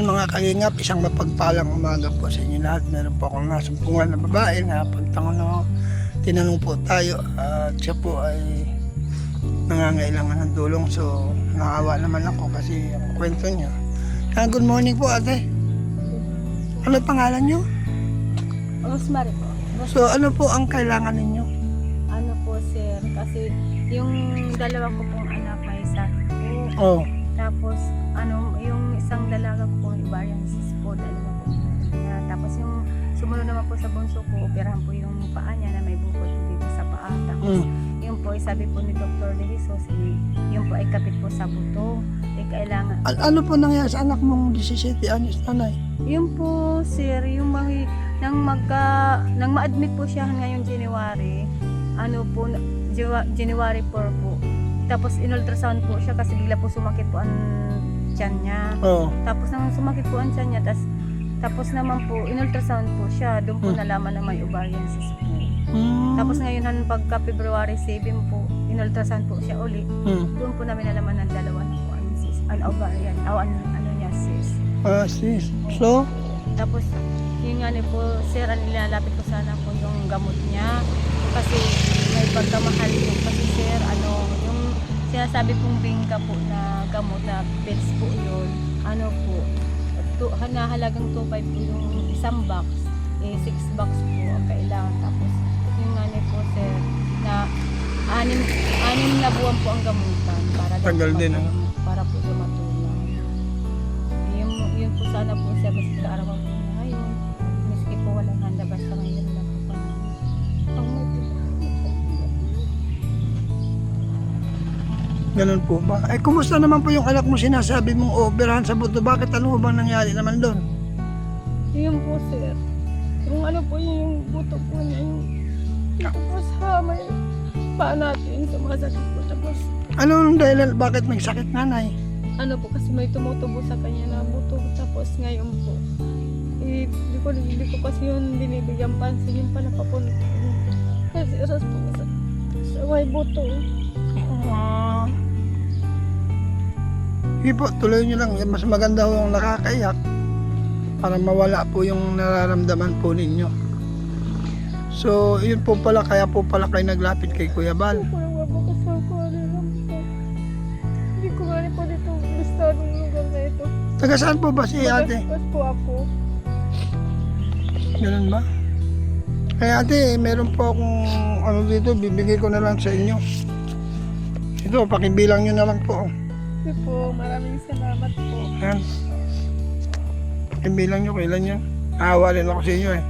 Yan mga kalingap, isang mapagpalang umaga po sa inyo lahat. Meron po akong nasumpungan na babae na pagtangon na tinanong po tayo at siya po ay nangangailangan ng tulong. So, naawa naman ako kasi ang kwento niya. Ah, good morning po ate. Ano pangalan niyo? Rosemary po. So, ano po ang kailangan ninyo? ano po sir, kasi yung dalawa ko pong anak may sakit po. Oh, Tapos ano, yung isang dalaga ko tapos yung sumunod naman po sa bunso ko, operahan po yung paa niya na may bukod dito sa paa. Tapos mm. yung po, ay sabi po ni Dr. De Jesus, eh, yung po ay kapit po sa buto. Eh, kailangan. An- ano po nangyari sa anak mong 17 anyos nanay? Yung po, sir, yung mga, nang magka, nang ma-admit po siya ngayong January, ano po, January 4 po. Tapos in-ultrasound po siya kasi bigla po sumakit po ang tiyan niya. Oh, Tapos nang sumakit po ang tiyan niya, tas, tapos naman po, in-ultrasound po siya, doon po Hmm. nalaman na may ovarian cyst po. mm. Tapos ngayon, pagka February 7 po, in-ultrasound po siya uli. mm. Doon po namin nalaman ng dalawa na po ang cyst, ang ovarian, o ano, ano niya, cyst. Ah, sis. So, Tapos, yun nga ni po, sir, ang nilalapit ko sana po yung gamot niya. Kasi may pagkamahal po. Kasi sir, ano, yung sinasabi pong bingka po na gamot na pills po yun, ano po, to, nahalagang 2.5 po yung isang box, eh 6 box po ang kailangan. Tapos, yung ni po, sir, na anim, anim na buwan po ang gamutan para Tagal din, matulong- para po sa matulong. Yun, yun po sana po siya kasi kaarawan po niya ngayon. Miski po walang handa basta Ganun po ba? Eh, kumusta naman po yung anak mo sinasabi mong operahan sa buto? Bakit ano bang nangyari naman doon? Yun po sir. Yung ano po yung buto po niya yung tapos ha may paa natin sumasakit po tapos Ano nung dahilan? Bakit nagsakit nanay? ano po kasi may tumutubo sa kanya na buto tapos ngayon po eh, di ko, di ko kasi yun binibigyan pansin yung pala papunta kasi oras po sa, sa may buto Ah. Sige po, tuloy nyo lang. Mas maganda ho yung nakakaiyak para mawala po yung nararamdaman po ninyo. So, yun po pala, kaya po pala kayo naglapit kay Kuya Bal. Ano hindi ko nga rin po dito gusto ng lugar na ito Taga saan po ba si ate? Magastos po ako Ganun ba? Kaya ate, meron po akong ano dito, bibigay ko na lang sa inyo. Ito, pakibilang nyo na lang po. Hindi po, maraming salamat po. Ayan. Pakibilang nyo, kailan yan? Awa rin ako sa inyo eh.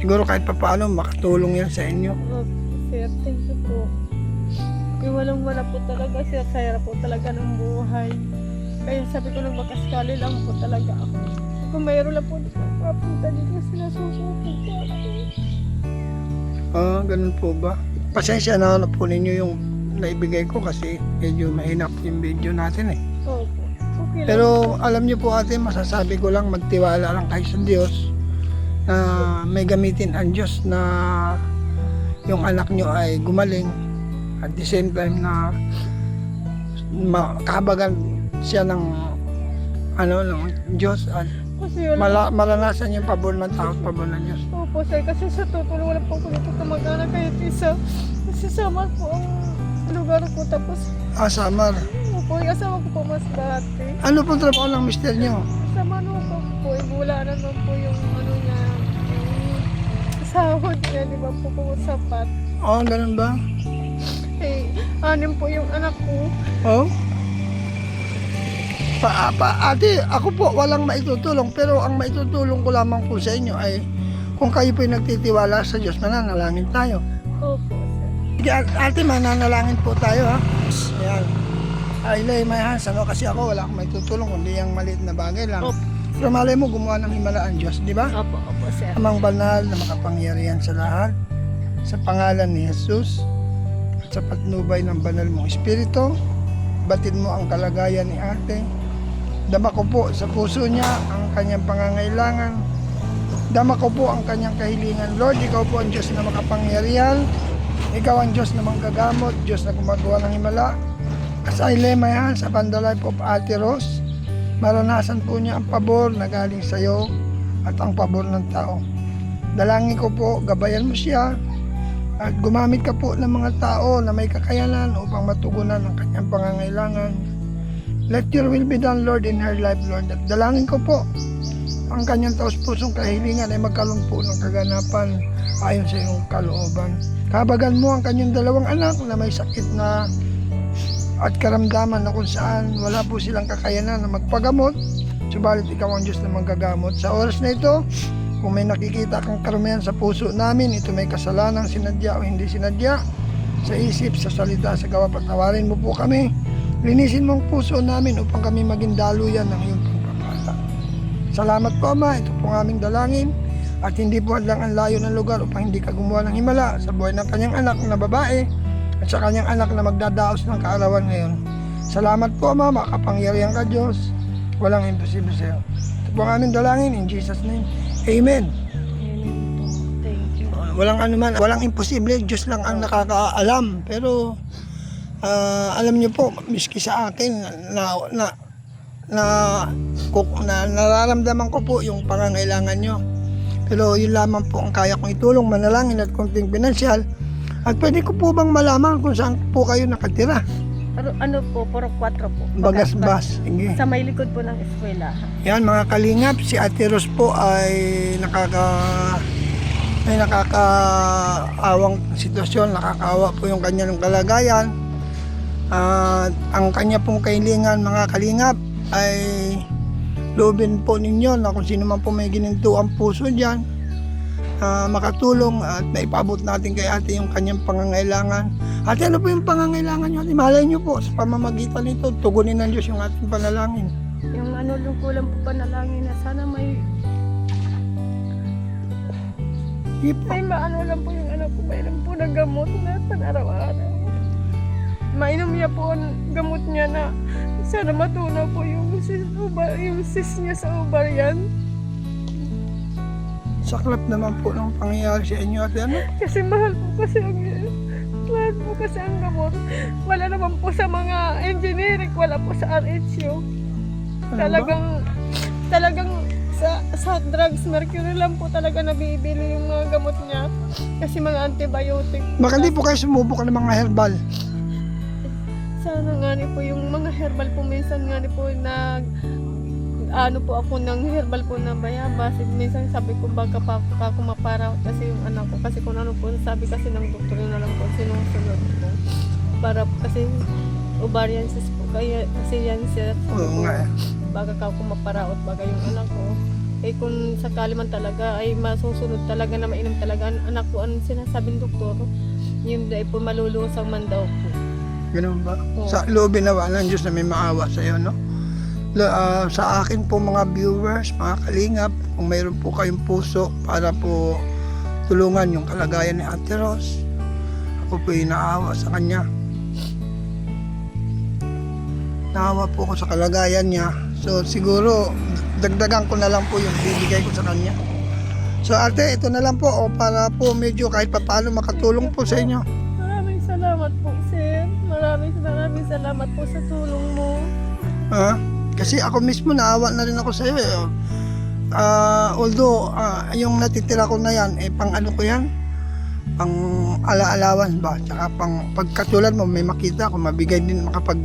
Siguro kahit pa paano, makatulong yan sa inyo. Oh, sir, thank you po. Yung walang wala po talaga, sir, saya po talaga ng buhay. Kaya sabi ko lang makaskali lang po talaga ako. Kung mayroon lang po papunta dito, sinasuko po po ako. Ah, ganun po ba? Pasensya na na po ninyo yung naibigay ko kasi medyo mahina yung video natin eh. Opo. Okay lang. Pero alam niyo po ate, masasabi ko lang magtiwala lang kayo sa Diyos na may gamitin ang Diyos na yung anak niyo ay gumaling at the same time na makabagan siya ng ano ng Diyos at Kasi mala, maranasan yung pabor ng tao at pabor ng Diyos. Opo, sir. Kasi sa tutulong wala po ako dito kamag-anak kahit isa. Kasi sama po ang lugar ko. Tapos, Ah, Samar. opo, yung asawa ko po mas dati. Ano po trabaho ng mister niyo? Sa manuka po, eh, wala naman po yung ano niya, yung sahod niya, di ba po po sapat. Oh, ganun ba? Eh, anim po yung anak ko. Oh? Pa, pa, ate, ako po walang maitutulong pero ang maitutulong ko lamang po sa inyo ay kung kayo po nagtitiwala sa Diyos, mananalangin tayo. Opo, ate, mananalangin po tayo ha. Ayan. I lay my hands, ano, kasi ako wala akong maitutulong kundi yung maliit na bagay lang. Opo. Pero malay mo, gumawa ng himala ang Diyos, di ba? Opo, opo, sir. Amang banal na makapangyarihan sa lahat, sa pangalan ni Jesus, at sa patnubay ng banal mong Espiritu, batid mo ang kalagayan ni ate. Dama ko po sa puso niya ang kanyang pangangailangan. Dama ko po ang kanyang kahilingan. Lord, ikaw po ang Diyos na makapangyarihan. Ikaw ang Diyos na manggagamot, Diyos na gumagawa ng himala. As I lay my hands upon the life of Ate Rose, maranasan po niya ang pabor na galing sa iyo at ang pabor ng tao. Dalangin ko po, gabayan mo siya at gumamit ka po ng mga tao na may kakayanan upang matugunan ang kanyang pangangailangan. Let your will be done, Lord, in her life, Lord. At dalangin ko po, ang kanyang taos-pusong kahilingan ay magkaroon ng kaganapan ayon sa iyong kalooban. Kabagan mo ang kanyang dalawang anak na may sakit na at karamdaman na kung saan wala po silang kakayanan na magpagamot, subalit ikaw ang Diyos na manggagamot. Sa oras na ito, kung may nakikita kang karumihan sa puso namin, ito may kasalanan sinadya o hindi sinadya, sa isip, sa salita, sa gawa, patawarin mo po kami. Linisin mo ang puso namin upang kami maging daluyan ng iyong pagpapala. Salamat po Ama, ito po ang aming dalangin at hindi po lang ang layo ng lugar upang hindi ka gumawa ng himala sa buhay ng kanyang anak na babae at sa kanyang anak na magdadaos ng kaarawan ngayon. Salamat po Ama, makapangyarihan ka Diyos. Walang imposible sa iyo. Ito po ang aming dalangin in Jesus name. Amen. Amen po. Thank you. Walang ano man, walang imposible, Diyos lang ang nakakaalam. Pero ah, alam niyo po, miski sa akin na na na, na nararamdaman ko po yung pangangailangan niyo. Pero yun lamang po ang kaya kong itulong, manalangin at konting pinansyal. At pwede ko po bang malaman kung saan po kayo nakatira? Pero ano po, puro 4 po. Bagas-bas. Sige. Sa may likod po ng eskwela. Yan mga kalingap, si Ate Ros po ay nakaka may nakakaawang sitwasyon, nakakaawa po yung kanyang kalagayan. At ang kanya pong kahilingan mga kalingap ay loobin po ninyo na kung sino man po may gininto ang puso dyan ah, makatulong at maipabot natin kay ate yung kanyang pangangailangan. Ate, ano po yung pangangailangan nyo? Malay nyo po sa pamamagitan nito, tugunin ng Diyos yung ating panalangin. Yung ano lang ko lang po panalangin na sana may Sige po. Ay, maano lang po yung anak ko. Mayroon po na gamot na pan-araw-araw. Mainom niya po ang gamot niya na sana matunaw po yung sis, yung sis niya sa ovarian. Saklap naman po ng pangyayari sa inyo ate ano? Kasi mahal po kasi ang mahal po kasi ang gamot. Wala naman po sa mga engineering, wala po sa RHU. Ano ba? Talagang, talagang sa, sa drugs, mercury lang po talaga nabibili yung mga gamot niya. Kasi mga antibiotic. Baka di po kayo sumubok ng mga herbal. Sana nga ni po yung mga herbal po minsan nga ni po nag ano po ako ng herbal po na bayabas. At Minsan sabi ko baka pa ako mapara kasi yung anak ko kasi kung ano po sabi kasi ng doktor na lang po sinusunod ko. Para kasi ovarian cyst po kaya kasi yan sir. Oo nga eh. Baga ka ako maparaot baga yung anak ko. Eh kung sakali man talaga ay masusunod talaga na mainom talaga anak ko ang sinasabing doktor yun dahil po malulusang man daw po. Ganun ba? Oo. Sa loobin nawa ng Diyos na may maawa sa iyo, no? La- ah, sa akin po mga viewers, mga kalingap, kung mayroon po kayong puso para po tulungan yung kalagayan ni Ate Ros, ako po yung naawa sa kanya. Naawa po ko sa kalagayan niya. So siguro, dagdagan ko na lang po yung bibigay ko sa kanya. So ate, ito na lang po o para po medyo kahit papaano makatulong po sa inyo. Maraming salamat po. Maraming maraming salamat po sa tulong mo. Ha? Kasi ako mismo naawa na rin ako sa iyo. Eh. Ah, although ah, yung natitira ko na yan eh pang ano ko yan? Pang ala-alawan ba? Tsaka pang pagkatulad mo may makita ko mabigay din makapag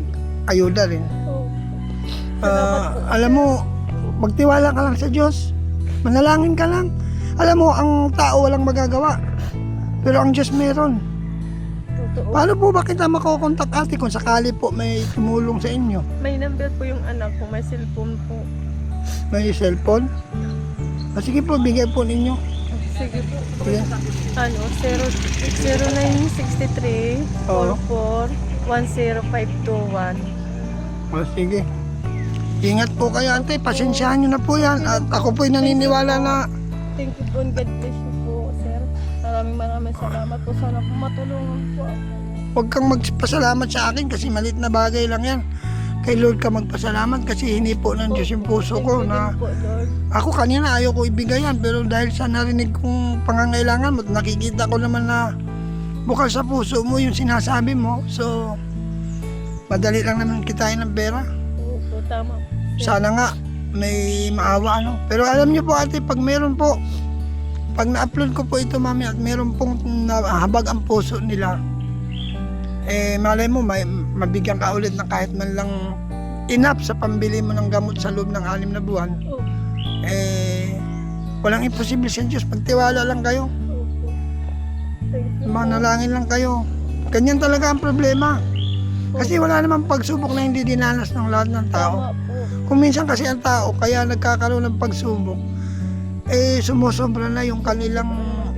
ayuda rin. So, Ah, alam mo, magtiwala ka lang sa Diyos. Manalangin ka lang. Alam mo, ang tao walang magagawa. Pero ang Diyos meron. Totoo. Paano po ba kita makokontak ate kung sakali po may tumulong sa inyo? May number po yung anak ko, may cellphone po. May cellphone? Ah, sige po, bigay po ninyo. Sige po. Sige. Ano, 0, 0963 Oo. 44 10521. O, sige. Ingat po kayo, ante. Pasensyahan nyo na po yan. At ako po'y naniniwala na Thank you po and God bless you. Maraming maraming salamat po. Sana po matulungan po ako. huwag kang magpasalamat sa akin kasi malit na bagay lang yan. Kay Lord ka magpasalamat kasi hinipo ng Diyos yung puso ko na po, ako kanina ayaw ko ibigay yan pero dahil sa narinig kong pangangailangan mo nakikita ko naman na bukal sa puso mo yung sinasabi mo so madali lang naman kitain ng pera Oo po, tama po. Sana nga may maawa ano. Pero alam niyo po ate, pag meron po, pag na-upload ko po ito mami at meron pong nahabag ang puso nila, eh malay mo, may, mabigyan ka ulit ng kahit man lang enough sa pambili mo ng gamot sa loob ng anim na buwan, Opo. eh walang imposible sa Diyos. Pagtiwala lang kayo. Manalangin lang kayo. Ganyan talaga ang problema. Kasi wala namang pagsubok na hindi dinanas ng lahat ng tao. Kung minsan kasi ang tao, kaya nagkakaroon ng pagsubok, eh sumusobra na yung kanilang,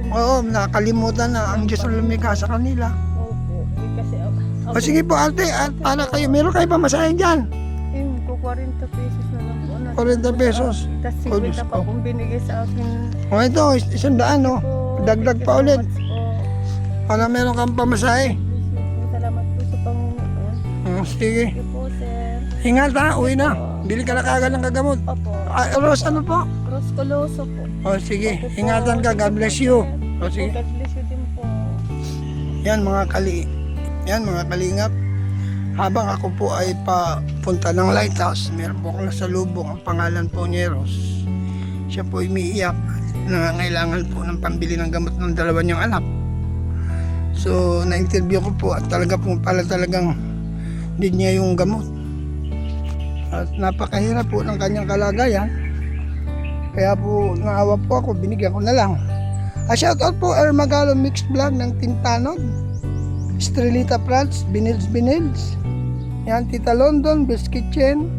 oo, nakalimutan na ang Diyos ang lumikha sa kanila. Opo. Eh, kasi. O sige po ate, at para kayo, meron kayo pa masahin dyan. Yun po, 40 pesos na lang po. 40 pesos. Tapos Oh, Diyos 50 pa ko. kung binigay sa akin. O ito, is- isang daan no. Po, Dagdag pa ulit. much po. Para meron kang pamasahe. Salamat po sa Panginoon. O, sige. Thank you po, sir. Ingat ha, uwi na. Bili ka na kagad ng kagamot. Opo. Ah, Rose, ano po? Cross Coloso po. O sige, Opo po. ingatan ka. God bless you. O sige. God bless you din po. Yan mga kali. Yan mga kalingap. Habang ako po ay papunta ng lighthouse, meron po akong nasa lubong ang pangalan po ni Ros. Siya po umiiyak nangangailangan po ng pambili ng gamot ng dalawa niyang anak. So, na-interview ko po at talaga po pala talagang need niya yung gamot. At napakahirap po ng kanyang kalagayan. Kaya po, naawa po ako, binigyan ko na lang. A shoutout po, Ermagalo Mixed Vlog ng Tintanog. Estrelita Prats, Binils Binils. Yan, Tita London, Bill's Kitchen.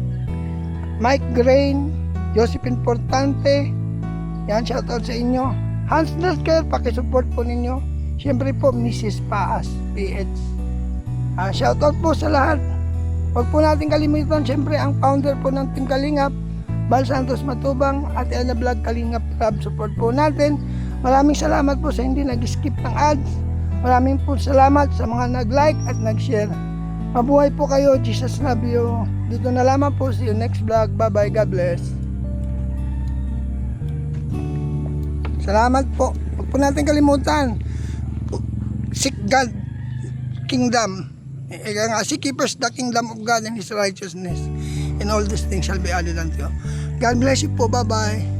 Mike Grain, Josephine Portante. Yan, shoutout sa inyo. Hans Dasker, pakisupport po ninyo. Siyempre po, Mrs. Paas, PH. Ah, shoutout po sa lahat. Huwag po natin kalimutan, siyempre, ang founder po ng Team Kalingap, Bal Santos Matubang, at Ella Vlog Kalingap Club. Support po natin. Maraming salamat po sa hindi nag-skip ng ads. Maraming po salamat sa mga nag-like at nag-share. Mabuhay po kayo. Jesus love you. Dito na lamang po. See you next vlog. Bye-bye. God bless. Salamat po. Huwag po natin kalimutan. Seek God kingdom. Ika nga, seek first the kingdom of God and His righteousness. And all these things shall be added unto you. God bless you po. Bye-bye.